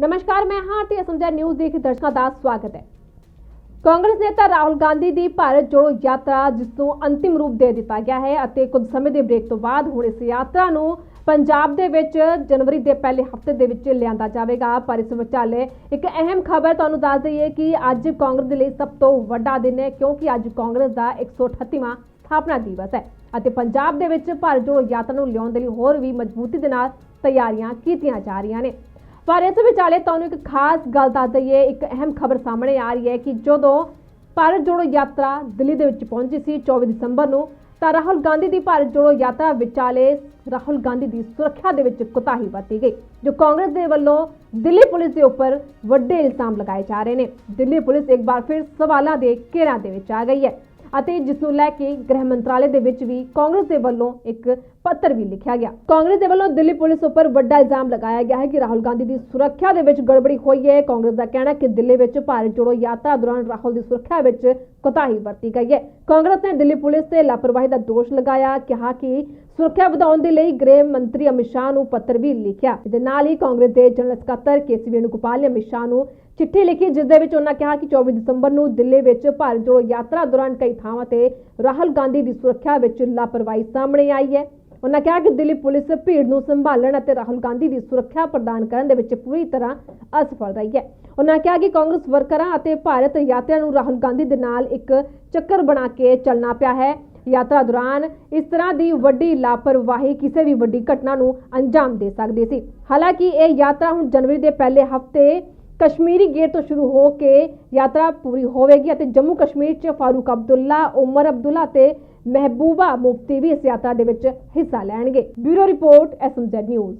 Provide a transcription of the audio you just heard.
ਨਮਸਕਾਰ, ਮੈਂ ਹਾਂ ਤੇ ਅਸਮਝਾ ਨਿਊਜ਼ ਦੇਖ ਦਰਸ਼ਕਾਂ ਦਾ ਸਵਾਗਤ ਹੈ। ਕਾਂਗਰਸ ਨੇਤਾ ਰਾਹੁਲ ਗਾਂਧੀ ਦੀ ਭਾਰਤ ਜੋੜੋ ਯਾਤਰਾ, ਜਿਸ ਨੂੰ ਅੰਤਿਮ ਰੂਪ ਦੇ ਦਿੱਤਾ ਗਿਆ ਹੈ ਅਤੇ ਕੁਝ ਸਮੇਂ ਦੇ ਬ੍ਰੇਕ ਤੋਂ ਬਾਅਦ ਹੁਣ ਇਸ ਯਾਤਰਾ ਨੂੰ ਪੰਜਾਬ ਦੇ ਵਿੱਚ ਜਨਵਰੀ ਦੇ ਪਹਿਲੇ ਹਫ਼ਤੇ ਦੇ ਵਿੱਚ ਲਿਆਂਦਾ ਜਾਵੇਗਾ। ਪਰ ਇਸ ਵਿਚਾਲੇ ਇੱਕ ਅਹਿਮ ਖਬਰ ਤੁਹਾਨੂੰ ਦੱਸ ਦਈਏ ਕਿ ਅੱਜ ਕਾਂਗਰਸ ਦੇ ਲਈ ਸਭ ਤੋਂ ਵੱਡਾ ਦਿਨ ਹੈ, ਕਿਉਂਕਿ ਅੱਜ ਕਾਂਗਰਸ ਦਾ 138ਵਾਂ ਸਥਾਪਨਾ ਦਿਵਸ ਹੈ ਅਤੇ ਪੰਜਾਬ ਦੇ ਵਿੱਚ ਭਾਰਤ ਜੋੜੋ ਯਾਤਰਾ ਨੂੰ ਲਿਆਉਣ ਦੇ ਲਈ ਹੋਰ ਵੀ ਮਜ਼ਬੂਤੀ ਦੇ ਨਾਲ ਤਿਆਰੀਆਂ ਕੀਤੀਆਂ ਜਾ ਰਹੀਆਂ ਨੇ। ਪਰ ਇਸ ਵਿਚਾਲੇ ਤੁਹਾਨੂੰ ਇੱਕ ਖਾਸ ਗੱਲ ਦੱਸ ਦਈਏ, ਇੱਕ ਅਹਿਮ ਖਬਰ ਸਾਹਮਣੇ ਆ ਰਹੀ ਹੈ ਕਿ ਜਦੋਂ ਭਾਰਤ ਜੋੜੋ ਯਾਤਰਾ ਦਿੱਲੀ ਦੇ ਵਿੱਚ ਪਹੁੰਚੀ ਸੀ 24 ਦਸੰਬਰ ਨੂੰ, ਤਾਂ ਰਾਹੁਲ ਗਾਂਧੀ ਦੀ ਭਾਰਤ ਜੋੜੋ ਯਾਤਰਾ ਵਿਚਾਲੇ ਰਾਹੁਲ ਗਾਂਧੀ ਦੀ ਸੁਰੱਖਿਆ ਦੇ ਵਿੱਚ ਕੁਤਾਹੀ ਵਰਤੀ ਗਈ, ਜੋ ਕਾਂਗਰਸ ਦੇ ਵੱਲੋਂ ਦਿੱਲੀ ਪੁਲਿਸ ਦੇ ਉੱਪਰ ਵੱਡੇ ਇਲਜ਼ਾਮ ਲਗਾਏ ਜਾ ਰਹੇ ਨੇ। ਦਿੱਲੀ ਪੁਲਿਸ ਇੱਕ ਵਾਰ ਫਿਰ ਸਵਾਲਾਂ ਦੇ ਘੇਰਾਂ ਦੇ ਵਿੱਚ ਆ ਗਈ ਹੈ। ਅਤੇ ਜਿਸ ਨੂੰ ਲੈ ਕੇ ਗ੍ਰਹਿ ਮੰਤਰਾਲੇ ਦੇ ਵਿੱਚ ਵੀ ਕਾਂਗਰਸ ਦੇ ਵੱਲੋਂ ਇੱਕ ਪੱਤਰ ਵੀ ਲਿਖਿਆ ਗਿਆ। ਕਾਂਗਰਸ ਦੇ ਵੱਲੋਂ ਦਿੱਲੀ ਪੁਲਿਸ ਉੱਪਰ ਵੱਡਾ ਇਲਜ਼ਾਮ ਲਗਾਇਆ ਗਿਆ ਹੈ ਕਿ ਰਾਹੁਲ ਗਾਂਧੀ ਦੀ ਸੁਰੱਖਿਆ ਦੇ ਵਿੱਚ ਗੜਬੜੀ ਹੋਈ ਹੈ। ਕਾਂਗਰਸ ਦਾ ਕਹਿਣਾ ਕਿ ਦਿੱਲੀ ਵਿੱਚ ਭਾਰਤ ਜੋੜੋ ਯਾਤਰਾ ਦੌਰਾਨ ਰਾਹੁਲ ਦੀ ਸੁਰੱਖਿਆ ਵਿੱਚ ਕੋਤਾਹੀ ਵਰਤੀ ਗਈ ਹੈ। ਕਾਂਗਰਸ ਨੇ ਦਿੱਲੀ ਪੁਲਿਸ ਤੇ ਲਾਪਰਵਾਹੀ ਦਾ ਦੋਸ਼ ਲਗਾਇਆ, ਕਿਹਾ ਕਿ ਸੁਰੱਖਿਆ ਵਧਾਉਣ ਦੇ ਲਈ ਗ੍ਰਹਿ ਮੰਤਰੀ ਅਮਿਤ ਸ਼ਾਹ ਨੂੰ ਪੱਤਰ ਵੀ ਲਿਖਿਆ। ਦੇ ਨਾਲ ਹੀ ਕਾਂਗਰਸ ਦੇ ਜਨਰਲ ਸਕੱਤਰ ਕੇਸੀ ਵੇਣੂਗੋਪਾਲ ਨੇ ਅਮਿਤ ਸ਼ਾਹ ਨੂੰ ਚਿੱਠੀ ਲਿਖੀ, ਜਿਸ ਦੇ ਵਿੱਚ ਉਹਨਾਂ ਕਿਹਾ ਕਿ 24 ਦਸੰਬਰ ਨੂੰ ਦਿੱਲੀ ਵਿੱਚ ਭਾਰਤ ਜੋੜੋ ਯਾਤਰਾ ਦੌਰਾਨ ਕਈ ਥਾਵਾਂ ਤੇ ਰਾਹੁਲ ਗਾਂਧੀ ਦੀ ਸੁਰੱਖਿਆ ਵਿੱਚ ਲਾਪਰਵਾਹੀ ਸਾਹਮਣੇ ਆਈ ਹੈ। ਉਹਨਾਂ ਕਿਹਾ ਕਿ ਦਿੱਲੀ ਪੁਲਿਸ ਭੀੜ ਨੂੰ ਸੰਭਾਲਣ ਅਤੇ ਰਾਹੁਲ ਗਾਂਧੀ ਦੀ ਸੁਰੱਖਿਆ ਪ੍ਰਦਾਨ ਕਰਨ ਦੇ ਵਿੱਚ ਪੂਰੀ ਤਰ੍ਹਾਂ ਅਸਫਲ ਰਹੀ ਹੈ। ਉਹਨਾਂ ਕਿਹਾ ਕਿ ਕਾਂਗਰਸ ਵਰਕਰਾਂ ਅਤੇ ਭਾਰਤ ਯਾਤਰੀਆਂ ਨੂੰ ਰਾਹੁਲ ਗਾਂਧੀ ਦੇ ਨਾਲ ਇੱਕ ਚੱਕਰ ਬਣਾ ਕੇ ਚੱਲਣਾ ਪਿਆ ਹੈ। ਯਾਤਰਾ ਦੌਰਾਨ ਇਸ ਤਰ੍ਹਾਂ ਦੀ ਵੱਡੀ ਲਾਪਰਵਾਹੀ ਕਿਸੇ ਵੀ ਵੱਡੀ ਘਟਨਾ ਨੂੰ ਅੰਜਾਮ ਦੇ ਸਕਦੀ ਸੀ। ਹਾਲਾਂਕਿ ਇਹ ਯਾਤਰਾ ਹੁਣ ਜਨਵਰੀ ਦੇ ਪਹਿਲੇ ਹਫ਼ਤੇ ਕਸ਼ਮੀਰੀ ਗੇਟ ਤੋਂ ਸ਼ੁਰੂ ਹੋ ਕੇ ਯਾਤਰਾ ਪੂਰੀ ਹੋਵੇਗੀ ਅਤੇ ਜੰਮੂ ਕਸ਼ਮੀਰ 'ਚ ਫਾਰੂਕ ਅਬਦੁੱਲਾ, ਉਮਰ ਅਬਦੁੱਲਾ ਤੇ ਮਹਿਬੂਬਾ ਮੁਫਤੀ ਵੀ ਇਸ ਯਾਤਰਾ ਦੇ ਵਿੱਚ ਹਿੱਸਾ ਲੈਣਗੇ। Bureau report, SMZ news.